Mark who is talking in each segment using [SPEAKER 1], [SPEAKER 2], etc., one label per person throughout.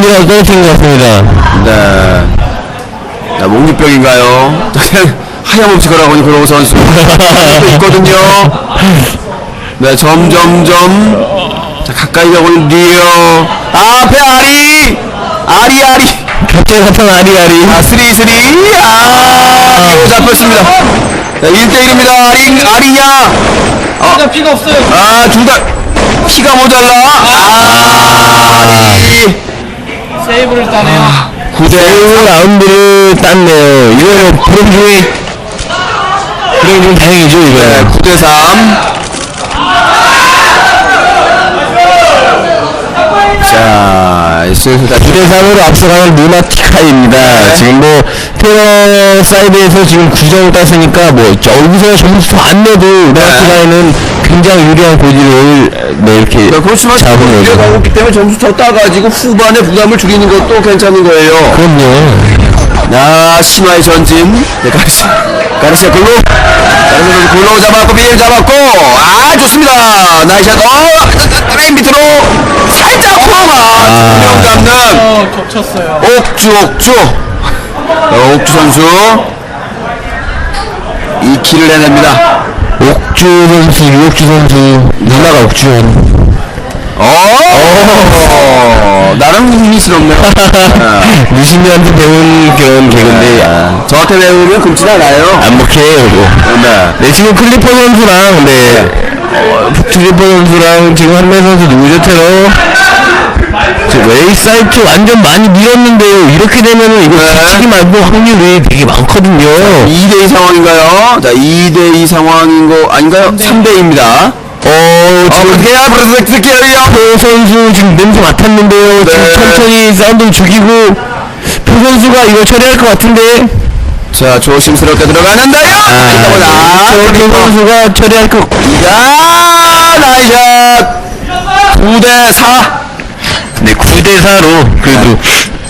[SPEAKER 1] 분이라도 떨어뜨린 것 같습니다.
[SPEAKER 2] 네. 자, 몽유병인가요? 하염없이 걸어보니 그러고 선수. 또 있거든요. 네, 점점점. 자, 가까이 가고는 리어. 아, 앞에 아리! 아리, 아리!
[SPEAKER 1] 갑자기 나타난 아리아리.
[SPEAKER 2] 아, 스리, 스리. 아, 이거 잡혔습니다. 자, 1대1입니다. 아리, 아리냐?
[SPEAKER 3] 피가 피가 없어요.
[SPEAKER 2] 아, 둘 다 피가 모자라. 아, 아리.
[SPEAKER 3] 세이브를 따네요.
[SPEAKER 2] 9대1.
[SPEAKER 1] 라운드를 땄네요. 이거는 불행 중에 불행 중 다행이죠, 이거.
[SPEAKER 2] 네, 9대 3. 자, 슬슬 다
[SPEAKER 1] 9대 3으로 앞서가는 루나티카입니다. 지금 뭐, 테러 사이드에서 지금 9점을 땄으니까 뭐, 여기서 점수 안 내도 루나티카에는 굉장히 유리한 고지를 네, 이렇게
[SPEAKER 2] 네, 그렇지만
[SPEAKER 1] 잡은 거죠.
[SPEAKER 2] 가고 있기 때문에 점수 더 따가지고 후반에 부담을 줄이는 것도 괜찮은 거예요.
[SPEAKER 1] 그럼요.
[SPEAKER 2] 야, 신화의 전진. 네, 가르시아. 가르시아 글로. 가르시아 글로 잡았고, 비엘 잡았고. 아, 좋습니다. 나이샷. 어, 트레인 밑으로. 살짝 포마. 두명 잡는.
[SPEAKER 3] 어 겹쳤어요.
[SPEAKER 2] 옥주, 옥주. 어, 옥주 선수. 이 키를 내냅니다.
[SPEAKER 1] 옥주 선수, 유옥주 선수, 누나가 옥주현.
[SPEAKER 2] 어, 나름 흥미스럽네요.
[SPEAKER 1] 루시미한테 배운 그런 개그인데, 아,
[SPEAKER 2] 저한테 배우면 굶진 않아요.
[SPEAKER 1] 안 먹혀요, 이거.
[SPEAKER 2] 네.
[SPEAKER 1] 네, 지금 클리퍼 선수랑, 네, 어, 클리퍼 선수랑 지금 한명 선수 누구죠, 테러? 지금 웨이 사이트 완전 많이 밀었는데요. 이렇게 되면은 이거
[SPEAKER 2] 네.
[SPEAKER 1] 지치기 말고 확률이 되게 많거든요.
[SPEAKER 2] 2대2 상황인가요? 자, 2대2 상황인 거 아닌가요? 3대2입니다.
[SPEAKER 1] 어, 지금
[SPEAKER 2] 어떻게 해야 브레스트 기어리요?
[SPEAKER 1] 표 선수 지금 냄새 맡았는데요. 지금
[SPEAKER 2] 네.
[SPEAKER 1] 천천히 사운드를 죽이고, 표 선수가 이거 처리할 것 같은데,
[SPEAKER 2] 자, 조심스럽게 들어가는데요?
[SPEAKER 1] 아, 표 선수가 처리할 것,
[SPEAKER 2] 야, 나이샷! 9대4.
[SPEAKER 1] 네, 9대4로 그래도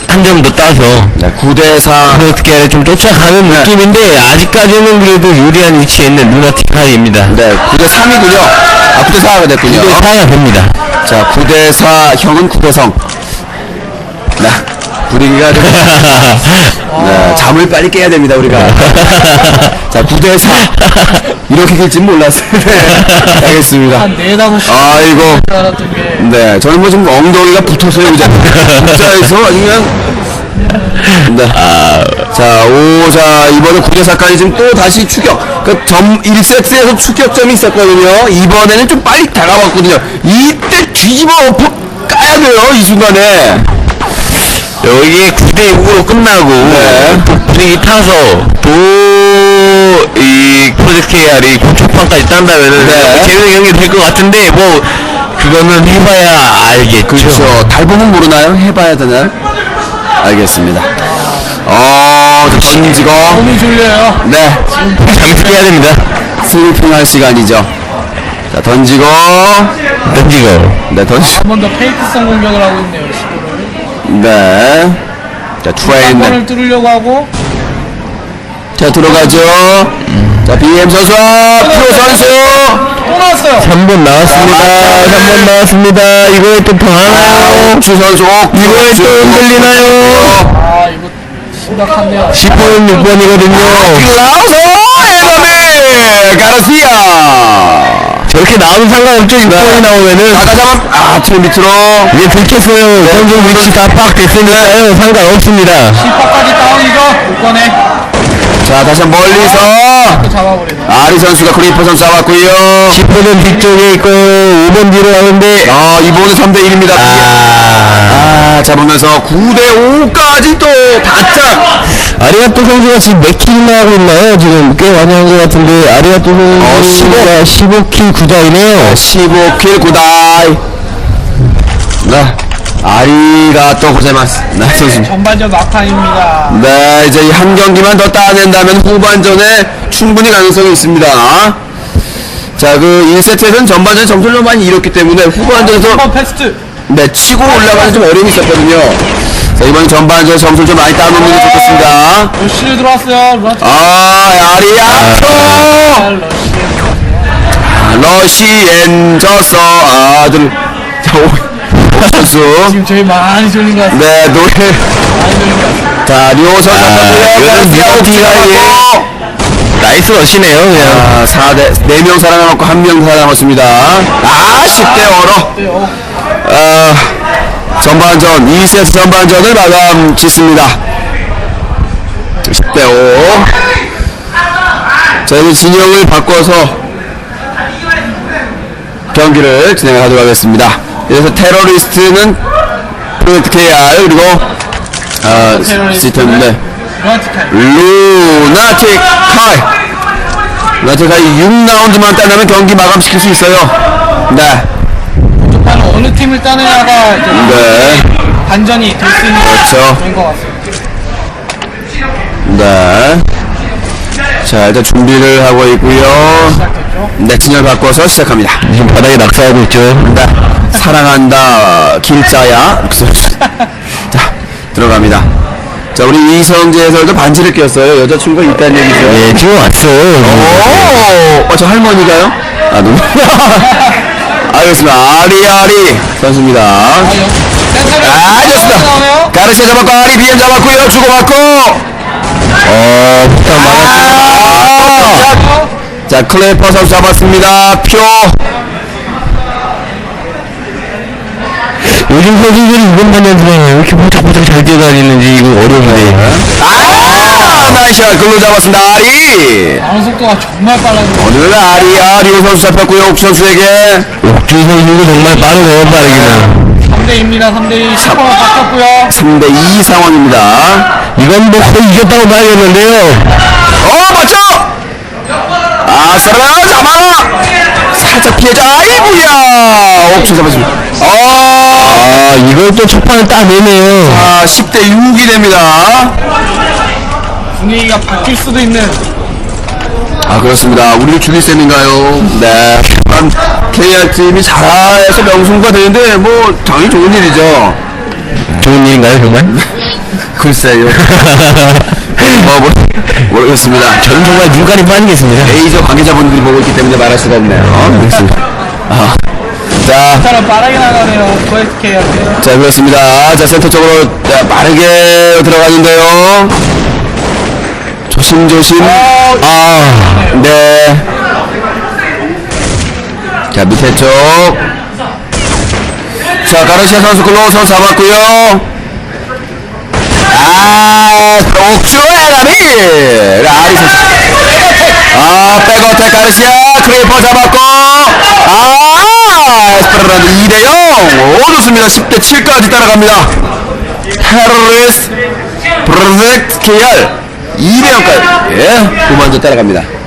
[SPEAKER 1] 한 점 더 따서
[SPEAKER 2] 네, 9대4.
[SPEAKER 1] 그렇게 좀 쫓아가는
[SPEAKER 2] 네.
[SPEAKER 1] 느낌인데 아직까지는 그래도 유리한 위치에 있는 루나티카입니다.
[SPEAKER 2] 네, 9대3이군요. 아, 9대4가 됐군요.
[SPEAKER 1] 9대4가 됩니다.
[SPEAKER 2] 자, 9대4, 형은 9대성. 네, 분위기가 좀, 네, 잠을 빨리 깨야 됩니다, 우리가. 자, 9대 4. 이렇게 될진 몰랐어요. 네, 알겠습니다.
[SPEAKER 3] 한 네다섯 시
[SPEAKER 2] 아이고.
[SPEAKER 3] 줄 알았던 게
[SPEAKER 2] 네, 저는 뭐 지금 엉덩이가 붙었어요, 이제. 진짜에서 그냥. 네. 자, 오, 자, 이번에 9대 4까지 지금 또 다시 추격. 그 점, 1세트에서 추격점이 있었거든요. 이번에는 좀 빨리 다가왔거든요. 이때 뒤집어 엎어 까야 돼요, 이 순간에.
[SPEAKER 1] 여기 9대 6으로 끝나고
[SPEAKER 2] 네.
[SPEAKER 1] 또 분위기 타서 또이 프로젝트 KR이 고초판까지 딴다면은
[SPEAKER 2] 네.
[SPEAKER 1] 재밌는 경기 될 것 같은데 뭐 그거는 해봐야 알겠죠.
[SPEAKER 2] 그렇죠. 달보면 모르나요? 해봐야 되나요? 알겠습니다. 어, 자, 던지고.
[SPEAKER 3] 몸이 졸려요.
[SPEAKER 2] 네.
[SPEAKER 1] 잠시 깨야 됩니다.
[SPEAKER 2] 슬리핑 할 시간이죠. 자, 던지고.
[SPEAKER 1] 던지고
[SPEAKER 2] 네, 던지.
[SPEAKER 3] 한번 더 페이크성 공격을 하고 있네요.
[SPEAKER 2] 네. 자,
[SPEAKER 3] 한
[SPEAKER 2] 트레인.
[SPEAKER 3] 번을 뚫으려고 하고
[SPEAKER 2] 자, 들어가죠. 자, BM 선수, 프로 선수.
[SPEAKER 3] 또 나왔어요.
[SPEAKER 1] 3번 나왔습니다. 3번 나왔습니다. 이거에 또 당하나요?
[SPEAKER 2] 주 선수,
[SPEAKER 1] 이거에 또 흔들리나요?
[SPEAKER 3] 아 이거 심각한데요.
[SPEAKER 1] 10번은 6번이거든요.
[SPEAKER 2] 라우소, 에너미, 가르시아.
[SPEAKER 1] 저렇게 나오면 상관없죠. 6번이 나오면은.
[SPEAKER 2] 나가 잡아, 아, 틀 밑으로.
[SPEAKER 1] 이제 들켰어요. 선수 위치 다 파악됐으니까요. 상관없습니다.
[SPEAKER 3] 10번까지 다운이죠. 이번에
[SPEAKER 2] 자, 다시 한번 멀리서.
[SPEAKER 3] 아리
[SPEAKER 2] 선수가 크리퍼 선수 잡았고요
[SPEAKER 1] 10번은 뒤쪽에 있고 5번 뒤로 가는데
[SPEAKER 2] 아, 이번에 3대1입니다.
[SPEAKER 1] 아
[SPEAKER 2] 아, 잡으면서 9대5까지 또 바짝.
[SPEAKER 1] 아리아토 선수가 지금 몇 킬이나 하고 있나요? 지금 꽤 많이 한 것 같은데 아리아토
[SPEAKER 2] 어,
[SPEAKER 1] 선수가 15 킬 9다이네요
[SPEAKER 2] 15킬 9다이. 네. 아리가 또 고생했어. 네, 선수.
[SPEAKER 3] 전반전 막판입니다.
[SPEAKER 2] 네, 이제 이 한 경기만 더 따낸다면 후반전에 충분히 가능성이 있습니다. 자, 그 1세트에서는 전반전 점수를 많이 잃었기 때문에 후반전에서
[SPEAKER 3] 한번 패스트.
[SPEAKER 2] 네, 치고 올라가는 좀 어려움이 있었거든요. 자, 이번 전반전 점수를 좀 많이 따놓는 게 좋겠습니다.
[SPEAKER 3] 러쉬를 들어왔어요. 러쉬.
[SPEAKER 2] 아, 아리아토!
[SPEAKER 3] 러쉬.
[SPEAKER 2] 러시엔 졌어, 아들. 자, 오, 선수.
[SPEAKER 3] 지금 저희 많이 졸린 것 같습니다.
[SPEAKER 2] 네, 노래.
[SPEAKER 3] 많이 졸린 것 같습니다.
[SPEAKER 2] 자, 류호 선수
[SPEAKER 1] 아, 나이스 러시네요, 그냥.
[SPEAKER 2] 아, 4대, 4명 살아남았고 1명 살아남았습니다. 아, 10대 5로.
[SPEAKER 3] 네, 어,
[SPEAKER 2] 아, 전반전, 2세트 전반전을 마감 짓습니다. 10대 5. 저희는 진영을 바꿔서 경기를 진행하도록 하겠습니다. 그래서 테러리스트는 프로젝트 KR, 그리고, 아, 시스템인데,
[SPEAKER 3] 루나티카이.
[SPEAKER 2] 루나틱 카이. 루나틱 카이 6라운드만 따내면 경기 마감시킬 수 있어요. 네.
[SPEAKER 3] 쪽파는 어느 팀을 따내냐가 이제
[SPEAKER 2] 네.
[SPEAKER 3] 반전이 될 수 있는
[SPEAKER 2] 그렇죠.
[SPEAKER 3] 그런 것 같습니다.
[SPEAKER 2] 네. 자, 일단 준비를 하고 있고요. 네, 진열 바꿔서 시작합니다.
[SPEAKER 1] 지금 바닥에 낙서하고 있죠.
[SPEAKER 2] 네. 사랑한다, 길자야. 자, 들어갑니다. 자, 우리 이성재 해설도 반지를 꼈어요. 여자친구가 있다는 얘기죠.
[SPEAKER 1] 예, 지금 왔어.
[SPEAKER 2] 오! 어, 저 할머니가요? 아, 누구? 알겠습니다. 아리아리 선수입니다.
[SPEAKER 3] 아,
[SPEAKER 2] 좋습니다. 가르시아 잡았고, 아리 비엠 잡았고요. 주고받고.
[SPEAKER 1] 어.
[SPEAKER 2] 아! 자, 클레퍼 선수 잡았습니다. 표.
[SPEAKER 1] 요즘 선수들이 이번 반년들에 왜 이렇게 보짝보짝 잘 뛰어다니는지 이거 어려운데.
[SPEAKER 2] 아! 나이샷 글로 잡았습니다. 아리.
[SPEAKER 3] 나오는 속도가 정말 빨라지고
[SPEAKER 2] 오늘 아리, 아리오 선수 잡혔고요. 옥 선수에게.
[SPEAKER 1] 옥주 선수도 정말 빠르네요, 빠르기는.
[SPEAKER 3] 3대2입니다. 3대2 슈퍼가 바뀌었고요.
[SPEAKER 2] 3대2 상황입니다.
[SPEAKER 1] 이건 뭐 거의 이겼다고 봐야겠는데요.
[SPEAKER 2] 어, 맞죠? 아, 사라 잡아라! 살짝 피해자. 아이고야! 옥수 잡았습니다. 어,
[SPEAKER 1] 아, 이걸 또 첫판을 따내네요.
[SPEAKER 2] 아, 10대 6이 됩니다.
[SPEAKER 3] 분위기가 바뀔 수도 있는
[SPEAKER 2] 아, 그렇습니다. 우리도 줄리 쌤인가요? 네. 한 KR팀이 잘해서 명승부가 되는데, 뭐, 당연히 좋은 일이죠.
[SPEAKER 1] 좋은 일인가요, 정말?
[SPEAKER 2] 글쎄요. 뭐, 뭐, 모르겠습니다.
[SPEAKER 1] 저는 정말 눈깔이 빠지겠습니다.
[SPEAKER 2] 레이저 관계자분들이 보고 있기 때문에 말할 수가 없네요. 그렇습니다. 아, 자,
[SPEAKER 3] 사람 빠르게 나가네요. 코에스케이한테.
[SPEAKER 2] 자, 그렇습니다. 자, 센터 쪽으로 자, 빠르게 들어가는데요. 조심조심. 아, 네. 자, 밑에 쪽. 자, 가르시아 선수 글로우 선수 잡았고요. 아, 옥주의 라리! 라리. 아, 백어택 가르시아, 크레이퍼 잡았고, 아, 에스페라드 2대0. 오, 좋습니다. 10대 7까지 따라갑니다. 테러리스, 프로젝트 KR 2대0까지. 예, 후반전 따라갑니다.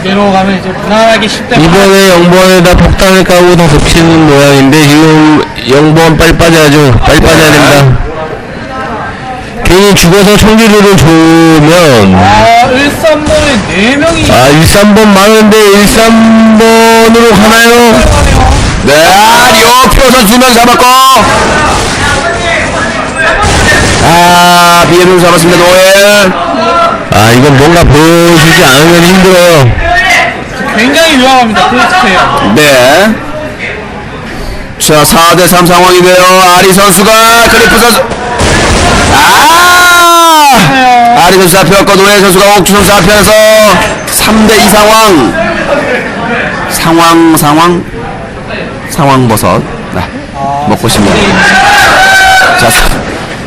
[SPEAKER 3] 이대로 가면 이제 무난하게 10대
[SPEAKER 1] 이번에 영번에다 폭탄을 까고 다 덮치는 모양인데 지금 영번 빨리 빠져야죠. 빨리 빠져야 됩니다. 괜히 죽어서 청기류를 주면
[SPEAKER 3] 아, 1, 3번에 4명이
[SPEAKER 1] 아 13번 많은데 13번으로 가나요?
[SPEAKER 2] 네, 아, 요표 선수 두명 잡았고. 아, 비에를 잡았습니다, 노엘.
[SPEAKER 1] 아 이건 뭔가 보여주지 않으면 힘들어요.
[SPEAKER 3] 굉장히 위험합니다. 코에스케이어.
[SPEAKER 2] 네. 자, 4대3 상황인데요. 아리 선수가 클리프 선수. 아! 아리 선수 잡혔고, 노엘 선수가 옥주 선수 앞에서 3대2 상황. 상황, 상황. 상황 버섯. 네. 먹고 싶네요. 자,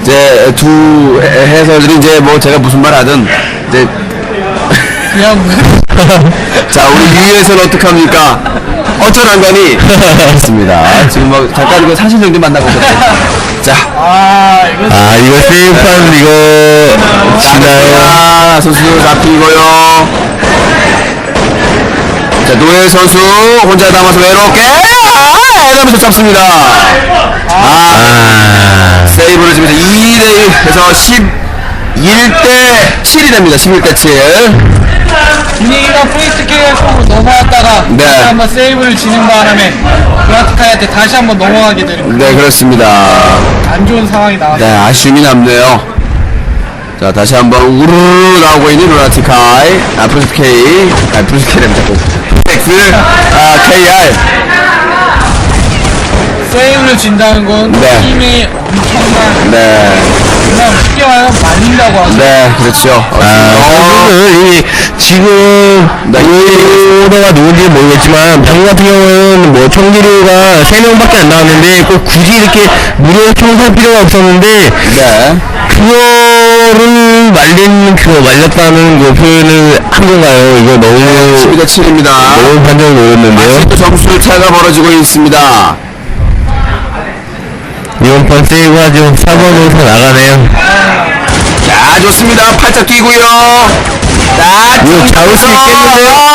[SPEAKER 2] 이제 두 해- 해설들이 이제 뭐 제가 무슨 말 하든 이제 자 우리 유에서는 어떡합니까? 어쩌란 거니? 있습니다. 지금 뭐 잠깐 이거 사실 정도 만나고 오셨죠? 자,
[SPEAKER 3] 아, 이거
[SPEAKER 1] 아 이거 세이프한 이거 지나요.
[SPEAKER 2] 아, 선수 잡히고요. 자, 노엘 선수 혼자 남아서 외롭게 아, 에너미서 잡습니다. 아,
[SPEAKER 1] 아
[SPEAKER 2] 세이브를 지면서 2대1 해서 11대 7이 됩니다. 11대 7.
[SPEAKER 3] 분위기가 코에스케이어 쪽으로 넘어왔다가
[SPEAKER 2] 네.
[SPEAKER 3] 다시 한번 세이브를 지는 바람에 그라티카이한테 다시 한번 넘어가게 되는
[SPEAKER 2] 네, 그렇습니다.
[SPEAKER 3] 안 좋은 상황이 나왔어요.
[SPEAKER 2] 네, 아쉬움이 남네요. 자, 다시 한번 우르르 나오고 있는 루나티카이, 아, K, 아, K라면 자꾸, 프로젝트, 아, KR.
[SPEAKER 3] 경기를 진다는 건
[SPEAKER 2] 네.
[SPEAKER 3] 팀이 엄청난
[SPEAKER 2] 네.
[SPEAKER 3] 그냥 쉽게 말하면 말린다고 하죠.
[SPEAKER 2] 네, 그렇죠.
[SPEAKER 1] 아, 사실은 이 지금
[SPEAKER 2] 네.
[SPEAKER 1] 오더가 누군지 모르겠지만 방금 같은 경우는 뭐 청기류가 3명밖에 안 나왔는데 꼭 굳이 이렇게 무료 청소할 필요가 없었는데
[SPEAKER 2] 네.
[SPEAKER 1] 그거를 말린 그거 말렸다는 그 표현을 한 건가요? 이거 너무
[SPEAKER 2] 12대 7입니다.
[SPEAKER 1] 너무 판정을 노렸는데요.
[SPEAKER 2] 아직도 점수를 차가 벌어지고 있습니다.
[SPEAKER 1] 이번 판 세이브가 좀 4번으로 나가네요.
[SPEAKER 2] 자, 좋습니다. 팔짝 뛰고요. 자,
[SPEAKER 1] 이거 잡을 수 있겠는데요?